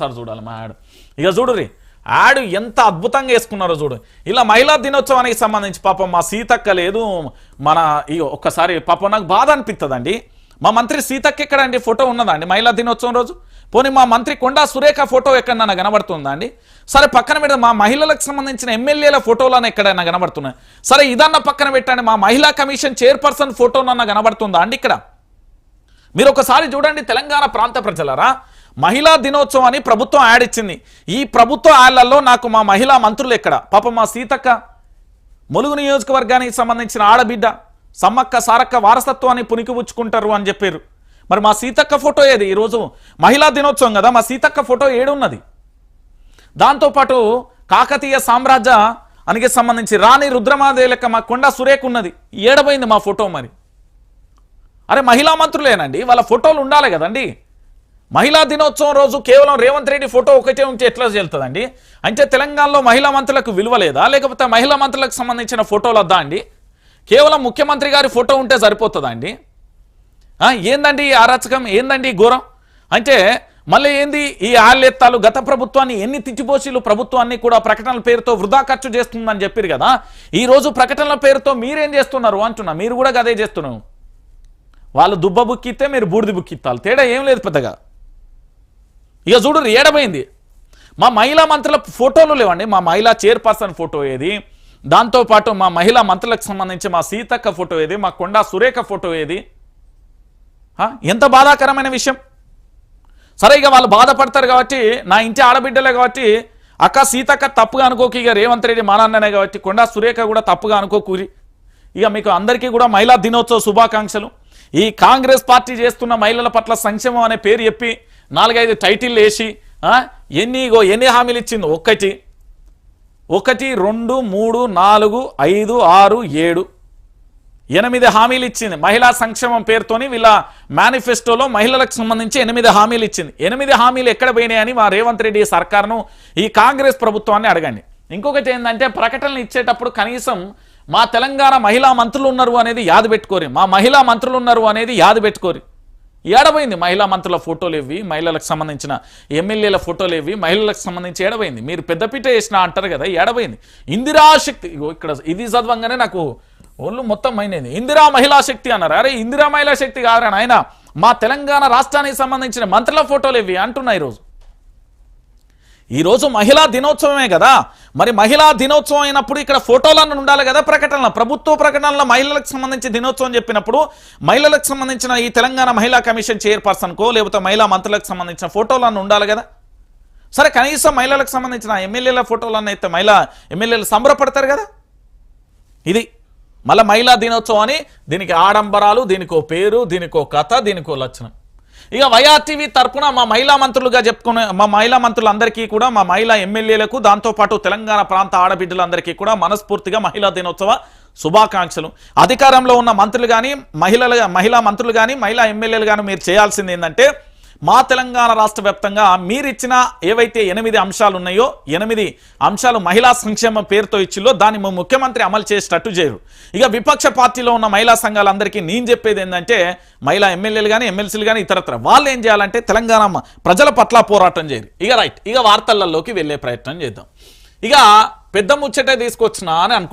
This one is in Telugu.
సార్ చూడాలి మా యాడ్ ఇక చూడురి యాడ్ ఎంత అద్భుతంగా వేసుకున్నారో చూడు. ఇలా మహిళా దినోత్సవానికి సంబంధించి పాపం మా సీతక్క లేదు మన ఈ ఒక్కసారి పాపం నాకు బాధ అనిపిస్తుందండి మా మంత్రి సీతక్క ఎక్కడండి? ఫోటో ఉన్నదండి మహిళా దినోత్సవం రోజు? పోనీ మా మంత్రి కొండా సురేఖ ఫోటో ఎక్కడన్నా కనబడుతుందా అండి? సరే పక్కన పెడితే మా మహిళలకు సంబంధించిన ఎమ్మెల్యేల ఫోటోలను ఎక్కడైనా కనబడుతున్నాయి. సరే ఇదన్న పక్కన పెట్టండి మా మహిళా కమిషన్ చైర్పర్సన్ ఫోటోనన్నా కనబడుతుందా అండి ఇక్కడ? మీరు ఒకసారి చూడండి తెలంగాణ ప్రాంత ప్రజలరా. మహిళా దినోత్సవం అని ప్రభుత్వం యాడ్ ఇచ్చింది. ఈ ప్రభుత్వ యాడ్లలో నాకు మా మహిళా మంత్రులు ఎక్కడ? పాప మా సీతక్క. ములుగు నియోజకవర్గానికి సంబంధించిన ఆడబిడ్డ సమ్మక్క సారక్క వారసత్వాన్ని పునికిపుచ్చుకుంటారు అని చెప్పారు. మరి మా సీతక్క ఫోటో ఏది? ఈరోజు మహిళా దినోత్సవం కదా మా సీతక్క ఫోటో ఏడున్నది. దాంతోపాటు కాకతీయ సామ్రాజ్య అనికి సంబంధించి రాణి రుద్రమాదేలక లెక్క మా కొండ సురేఖ ఉన్నది. ఏడబోయింది మా ఫోటో మరి. అరే మహిళా మంత్రులేనండి వాళ్ళ ఫోటోలు ఉండాలి కదండి. మహిళా దినోత్సవం రోజు కేవలం రేవంత్ రెడ్డి ఫోటో ఒకటే ఉంటే ఎట్లా చెల్తుందండి అంటే తెలంగాణలో మహిళా మంత్రులకు విలువ లేదా? లేకపోతే మహిళా మంత్రులకు సంబంధించిన ఫోటోలు వద్దా అండి? కేవలం ముఖ్యమంత్రి గారి ఫోటో ఉంటే సరిపోతుందా అండి? ఏందండి ఈ అరాచకం ఏందండి ఘోరం? అంటే మళ్ళీ ఏంది? ఈ ఆళ్ళెత్తాలు గత ప్రభుత్వాన్ని ఎన్ని తిట్టిపోసీలు ప్రభుత్వాన్ని కూడా ప్రకటనల పేరుతో వృధా ఖర్చు చేస్తుందని చెప్పారు కదా? ఈరోజు ప్రకటనల పేరుతో మీరేం చేస్తున్నారు అంటున్నా. మీరు కూడా అదే చేస్తున్నాం వాళ్ళు దుబ్బ బుక్కిస్తే మీరు బూడిది బుక్కిత్తాలి తేడా ఏం లేదు పెద్దగా. ఇక చూడు ఏడమైంది. మా మహిళా మంత్రుల ఫోటోలు లేవండి. మా మహిళా చైర్పర్సన్ ఫోటో ఏది? దాంతోపాటు మా మహిళా మంత్రులకు సంబంధించి మా సీతక్క ఫోటో ఏది? మా కొండా సురేఖ ఫోటో ఏది? ఎంత బాధాకరమైన విషయం. సరే ఇక వాళ్ళు బాధపడతారు కాబట్టి నా ఇంటి ఆడబిడ్డలే కాబట్టి అక్క సీతక్క తప్పుగా అనుకోకు ఇక రేవంత్ రెడ్డి మా నాన్ననే కాబట్టి కొండా సురేఖ కూడా తప్పుగా అనుకోకూరి ఇక మీకు అందరికీ కూడా మహిళా దినోత్సవ శుభాకాంక్షలు. ఈ కాంగ్రెస్ పార్టీ చేస్తున్న మహిళల పట్ల సంక్షేమం అనే పేరు చెప్పి నాలుగైదు టైటిల్ వేసి ఎన్ని ఎన్ని హామీలు ఇచ్చింది? ఒక్కటి. ఒకటి రెండు మూడు నాలుగు ఐదు ఆరు ఏడు. ఎనిమిది హామీలు ఇచ్చింది. మహిళా సంక్షేమం పేరుతోని వీళ్ళ మేనిఫెస్టోలో మహిళలకు సంబంధించి ఎనిమిది హామీలు ఇచ్చింది. ఎనిమిది హామీలు ఎక్కడ పోయినాయని మా రేవంత్ రెడ్డి సర్కార్ను ఈ కాంగ్రెస్ ప్రభుత్వాన్ని అడగండి. ఇంకొకటి ఏంటంటే ప్రకటనలు ఇచ్చేటప్పుడు కనీసం మా తెలంగాణ మహిళా మంత్రులు ఉన్నారు అనేది యాద పెట్టుకోరి. మా మహిళా మంత్రులు ఉన్నారు అనేది యాద పెట్టుకోరి. ఏడబోయింది మహిళా మంత్రుల ఫోటోలు ఇవి మహిళలకు సంబంధించిన ఎమ్మెల్యేల ఫోటోలు ఇవి మహిళలకు సంబంధించి ఏడబోయింది మీరు పెద్దపీట వేసిన అంటారు కదా ఏడబోయింది ఇందిరాశక్తి ఇక్కడ ఇది చదవంగానే నాకు ఒళ్ళు మొత్తం అయినది ఇందిరా మహిళా శక్తి అన్నారు. అరే ఇందిరా మహిళా శక్తి కాదని ఆయన మా తెలంగాణ రాష్ట్రానికి సంబంధించిన మంత్రుల ఫోటోలు ఇవి అంటున్నాయి ఈరోజు. ఈరోజు మహిళా దినోత్సవమే కదా. మరి మహిళా దినోత్సవం అయినప్పుడు ఇక్కడ ఫోటోలను ఉండాలి కదా ప్రకటనలు ప్రభుత్వ ప్రకటనలో మహిళలకు సంబంధించి దినోత్సవం చెప్పినప్పుడు మహిళలకు సంబంధించిన ఈ తెలంగాణ మహిళా కమిషన్ చైర్పర్సన్కో లేకపోతే మహిళా మంత్రులకు సంబంధించిన ఫోటోలను ఉండాలి కదా. సరే కనీసం మహిళలకు సంబంధించిన ఎమ్మెల్యేల ఫోటోలను అయితే మహిళా ఎమ్మెల్యేలు సంబరపడతారు కదా. ఇది మళ్ళీ మహిళా దినోత్సవం అని దీనికి ఆడంబరాలు దీనికో పేరు దీనికో కథ దీనికో లక్షణం. ఇక వైఆర్టీవీ తరఫున మా మహిళా మంత్రులుగా చెప్పుకునే మా మహిళా మంత్రులందరికీ కూడా మా మహిళా ఎమ్మెల్యేలకు దాంతోపాటు తెలంగాణ ప్రాంత ఆడబిడ్డలందరికీ కూడా మనస్ఫూర్తిగా మహిళా దినోత్సవ శుభాకాంక్షలు. అధికారంలో ఉన్న మంత్రులు కానీ మహిళల మహిళా మంత్రులు కానీ మహిళా ఎమ్మెల్యేలు కానీ మీరు చేయాల్సింది ఏంటంటే మా తెలంగాణ రాష్ట్ర వ్యాప్తంగా మీరిచ్చిన ఏవైతే ఎనిమిది అంశాలు ఉన్నాయో ఎనిమిది అంశాలు మహిళా సంక్షేమ పేరుతో ఇచ్చిల్లో దాన్ని ముఖ్యమంత్రి అమలు చేసేటట్టు చేయరు. ఇక విపక్ష పార్టీలో ఉన్న మహిళా సంఘాలందరికీ నేను చెప్పేది ఏంటంటే మహిళా ఎమ్మెల్యేలు కానీ ఎమ్మెల్సీలు కానీ ఇతరత్ర వాళ్ళు ఏం చేయాలంటే తెలంగాణ ప్రజల పట్ల పోరాటం చేయరు ఇక రైట్ ఇక వార్తలలోకి వెళ్ళే ప్రయత్నం చేద్దాం. ఇక పెద్ద ముచ్చటే తీసుకొచ్చినా అని